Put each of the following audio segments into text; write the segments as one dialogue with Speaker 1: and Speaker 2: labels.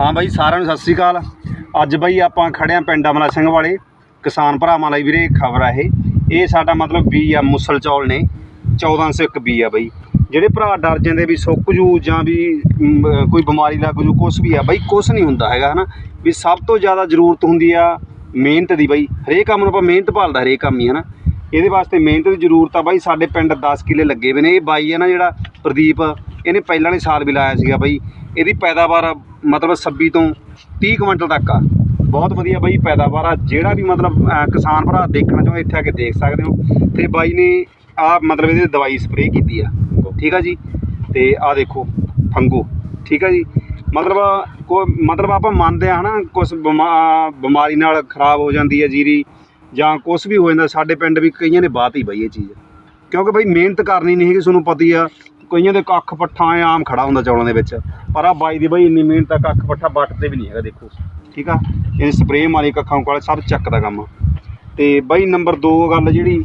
Speaker 1: ਹਾਂ ਬਾਈ, ਸਾਰਿਆਂ ਨੂੰ ਸਤਿ ਸ੍ਰੀ ਅਕਾਲ। ਅੱਜ ਬਾਈ ਆਪਾਂ ਖੜੇ ਆ ਪਿੰਡ ਅਮਲਾ ਸਿੰਘ ਵਾਲੇ। ਕਿਸਾਨ ਭਰਾਵਾਂ ਲਈ ਵੀਰੇ ਖਬਰ ਆ ਇਹ। ਇਹ ਸਾਡਾ ਮਤਲਬ ਬੀ ਆ, ਮੁਸਲ ਚੌਲ ਨੇ। 1401 ਬੀ ਆ ਬਾਈ। ਜਿਹੜੇ ਭਰਾ ਡਰ ਜਾਂਦੇ ਵੀ ਸੁੱਕ ਜੂ ਜਾਂ ਵੀ ਕੋਈ ਬਿਮਾਰੀ ਲੱਗ ਜੂ, ਕੁਛ ਵੀ ਆ ਬਾਈ, ਕੁਛ ਨਹੀਂ ਹੁੰਦਾ ਹੈਗਾ, ਹਨਾ? ਵੀ ਸਭ ਤੋਂ ਜ਼ਿਆਦਾ ਜ਼ਰੂਰਤ ਹੁੰਦੀ ਆ ਮਿਹਨਤ ਦੀ ਬਾਈ। ਹਰੇਕ ਕੰਮ ਨੂੰ ਆਪਾਂ ਮਿਹਨਤ ਭਾਲਦਾ, ਹਰੇਕ ਕੰਮ ਹੀ, ਹਨਾ? ਇਹਦੇ ਵਾਸਤੇ ਮਿਹਨਤ ਦੀ ਜ਼ਰੂਰਤ ਆ ਬਾਈ। ਸਾਡੇ ਪਿੰਡ 10 ਕਿੱਲੇ ਲੱਗੇ ਹੋਏ ਨੇ। ਇਹ ਬਾਈ ਹੈ ਨਾ ਜਿਹੜਾ ਪ੍ਰਦੀਪ ਇਹਨੇ ਪਹਿਲਾਂ ਵਾਲੇ ਸਾਲ ਵੀ ਲਾਇਆ ਸੀਗਾ ਬਾਈ। ਇਹਦੀ ਪੈਦਾਵਾਰ ਮਤਲਬ 26 ਤੋਂ 30 ਕੁਇੰਟਲ ਤੱਕ ਆ। ਬਹੁਤ ਵਧੀਆ ਬਾਈ ਪੈਦਾਵਾਰ ਆ। ਜਿਹੜਾ ਵੀ ਮਤਲਬ ਕਿਸਾਨ ਭਰਾ ਦੇਖਣਾ ਚਾਹੋ ਇੱਥੇ ਆ ਕੇ ਦੇਖ ਸਕਦੇ ਹੋ। ਤੇ ਬਾਈ ਨੇ ਆ ਮਤਲਬ ਇਹਦੇ ਦਵਾਈ ਸਪਰੇਅ ਕੀਤੀ ਆ। ਠੀਕ ਆ ਜੀ? ਤੇ ਆ ਦੇਖੋ, ਫੰਗੂ। ਠੀਕ ਆ ਜੀ? ਮਤਲਬ ਕੋ ਮਤਲਬ ਆਪਾਂ ਮੰਨਦੇ ਆ ਹਨਾ ਕੁਝ ਬਿਮਾਰੀ ਨਾਲ ਖਰਾਬ ਹੋ ਜਾਂਦੀ ਹੈ ਜੀਰੀ, ਜਾਂ ਕੁਝ ਵੀ ਹੋ ਜਾਂਦਾ, ਸਾਡੇ ਪਿੰਡ ਵੀ ਕਈਆਂ ਨੇ ਬਾਤ ਹੀ ਬਾਈ ਇਹ ਚੀਜ਼। ਕਿਉਂਕਿ ਬਾਈ ਮਿਹਨਤ ਕਰਨੀ ਨਹੀਂ ਹੈਗੀ, ਤੁਹਾਨੂੰ ਪਤੀ ਆ। ਕਈਆਂ ਦੇ ਕੱਖ ਪੱਠਾ ਆਮ ਖੜਾ ਹੁੰਦਾ ਚੌਲਾਂ ਦੇ ਵਿੱਚ ਪਰ ਆ ਬਾਈ ਦੀ ਬਾਈ ਇੰਨੀ ਮਿਹਨਤ ਆ ਕੱਖ ਪੱਠਾ ਵੱਟ ਤੇ ਵੀ ਨਹੀਂ ਹੈਗਾ ਦੇਖੋ। ਠੀਕ ਆ? ਇਹ ਸਪਰੇਅ ਮਾਰੀ ਕੱਖਾਂ ਕੋਲ ਸਭ ਚੱਕਦਾ ਕੰਮ। ਤੇ ਬਾਈ ਨੰਬਰ 2 ਗੱਲ ਜਿਹੜੀ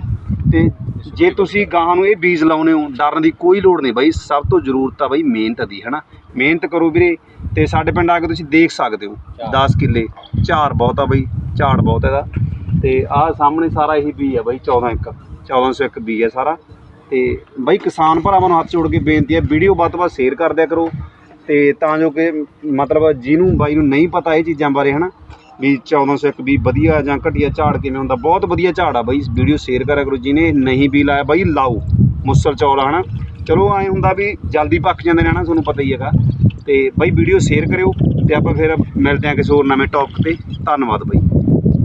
Speaker 1: ਤੇ ਜੇ ਤੁਸੀਂ ਗਾਹਾਂ ਨੂੰ ਇਹ ਬੀਜ ਲਾਉਨੇ ਹੋ ਡਰਨ ਦੀ ਕੋਈ ਲੋੜ ਨਹੀਂ ਬਾਈ ਸਭ ਤੋਂ ਜ਼ਰੂਰਤ ਆ ਬਾਈ ਮਿਹਨਤ ਦੀ ਹਨਾ? ਮਿਹਨਤ ਕਰੋ ਵੀਰੇ ਤੇ ਸਾਡੇ ਪਿੰਡ ਆ ਕੇ ਤੁਸੀਂ ਦੇਖ ਸਕਦੇ ਹੋ। 10 ਕਿੱਲੇ ਝਾੜ ਬਹੁਤ ਆ ਬਾਈ ਝਾੜ ਬਹੁਤ ਇਹਦਾ ਤੇ ਆਹ ਸਾਹਮਣੇ ਸਾਰਾ ਇਹੀ ਬੀ ਆ ਬਾਈ 14 ਇੱਕ 1401 ਬੀ ਆ ਸਾਰਾ। ਤੇ ਬਾਈ ਕਿਸਾਨ ਭਰਾਵਾਂ ਨੂੰ ਹੱਥ ਜੋੜ ਕੇ ਬੇਨਤੀ ਹੈ, ਵੀਡੀਓ ਵੱਧ ਤੋਂ ਵੱਧ ਸ਼ੇਅਰ ਕਰ ਦਿਆ ਕਰੋ ਤੇ ਤਾਂ ਜੋ ਕਿ ਮਤਲਬ ਜਿਹਨੂੰ ਬਾਈ ਨੂੰ ਨਹੀਂ ਪਤਾ ਇਹ ਚੀਜ਼ਾਂ ਬਾਰੇ, ਹਨਾ, ਵੀ 1401 ਵੀ ਵਧੀਆ ਜਾਂ ਘਟੀਆ ਝਾੜ ਕਿਵੇਂ ਹੁੰਦਾ, ਬਹੁਤ ਵਧੀਆ ਝਾੜ ਆ ਬਾਈ, ਵੀਡੀਓ ਸ਼ੇਅਰ ਕਰਿਆ ਕਰੋ, ਜਿਹਨੇ ਨਹੀਂ ਵੀ ਲਾਇਆ ਬਾਈ, ਲਾਓ, ਮੁਸਲ ਚੌਲ ਆ ਹਨਾ। ਚਲੋ, ਐਂ ਹੁੰਦਾ ਵੀ ਜਲਦੀ ਪੱਕ ਜਾਂਦੇ ਨੇ, ਹਨਾ, ਤੁਹਾਨੂੰ ਪਤਾ ਹੀ ਹੈਗਾ। ਤੇ ਬਾਈ, ਵੀਡੀਓ ਸ਼ੇਅਰ ਕਰਿਓ ਤੇ ਆਪਾਂ ਫਿਰ ਮਿਲਦੇ ਹਾਂ ਕਿਸੇ ਹੋਰ ਨਵੇਂ ਟੌਪਿਕ ਤੇ। ਧੰਨਵਾਦ ਬਾਈ।